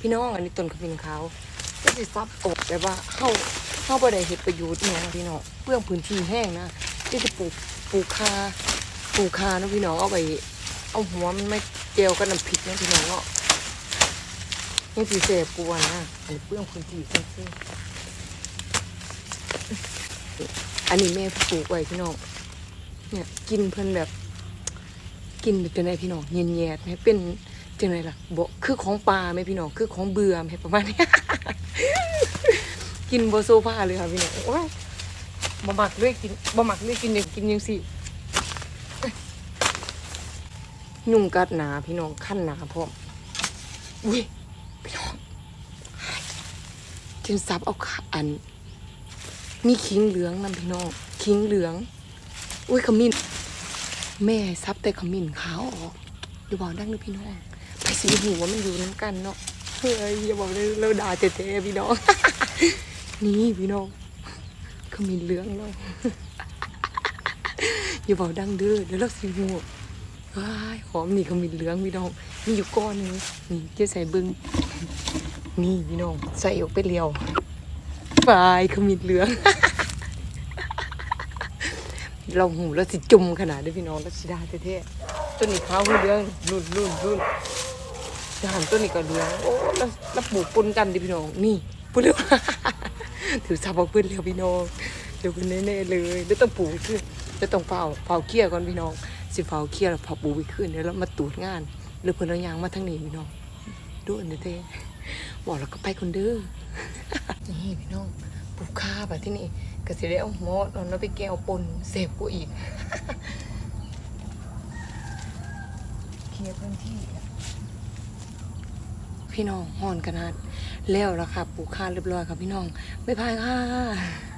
พี่น้องอันนี้ต้นขมิ้นขาวก็สิซับออกแบบว่าเฮาเฮาบ่ได้เฮ็ดประโยชน์อีหยังพี่น้องเปลืองพื้นที่แห้งนะที่จะปลูกปลูกคาปลูกคาเนาะพี่น้องเอาไปเอาหัวมันไม่เจียวกับน้ำพริกเนาะพี่น้องเนาะนี่สิเสพกวนนะอันนี้เปลืองพื้นที่ซื่อๆอันนี้แม่ปลูกไว้พี่น้องเนี่ยกินเพิ่นแบบ กินเป็นจังพี่น้องเย็นแยดให้เป็น จังไดล่ะบคือของปลาไหมพี่น้องคือของเบื่อไหมประมาณนี้กินบโซฟาเลยค่ะพี่น้องโอ้ยบ่มักเลยกินบ่มักเลยกินอย่างกินจังซี่ยุ่งกัดหนาพี่น้องขั้นหนาพร้อมอุ้ยพี่น้องจินซับเอาขาอัน มีขิงเหลืองนำพี่น้องขิงเหลือง อุ้ยขมิ้น แม่ซับแต่ขมิ้นขาวออก อย่าบอกดังเลยพี่น้อง สีหูว่ามันอยู่น้ำกันเนาะเฮ้ยอย่าบอกเลยเราด่าเจ๊ๆพี่น้องนี่พี่น้องขมิ้นเหลืองเนาะอย่าบอกดังเด้อเดี๋ยวเราสีหูว้ายหอมนี่ขมิ้นเหลืองพี่น้องมีอยู่ก้อนนึงนี่เจ๊ใส่เบึงนี่พี่น้องใส่ออกไปเลียวฝายขมิ้นเหลือง เราหูเราสิจุ่มขนาดนี้พี่น้องเราสิดาเท่ๆต้นนี้ขาวคือเหลืองรุ่นรุ่นรุ่น ทหารต้นนี้ก็เหลืองโอ้แล้วแล้วปลูกปนกันดิพี่น้อง นี่พูดเร็วถือซาบเอาพื้นเร็วพี่น้องเดี๋ยวคุณแน่ๆเลยแล้วต้องปลูกขึ้นแล้วต้องเฝ้าเฝ้าเคี่ยก่อนพี่น้อง สิเฝ้าเคี่ยแล้วเฝ้าปลูกไปขึ้นเดี๋ยวเรามาตรวจงานหรือเพิ่นเอายางมาทางนี้พี่น้องดูอันนี้เท่บอกแล้วก็ไปคนเด้อนี่พี่น้องปลูกข้าแบบที่นี่ก็สิได้เอาหมอดเอาแล้วไปแก้วปนเสพกูอีกเคลียร์พื้นที่ พี่น้องห่อนขนาดแล้วแล้วค่ะปลูกข้าเรียบร้อยค่ะพี่น้องไม่พายค่ะ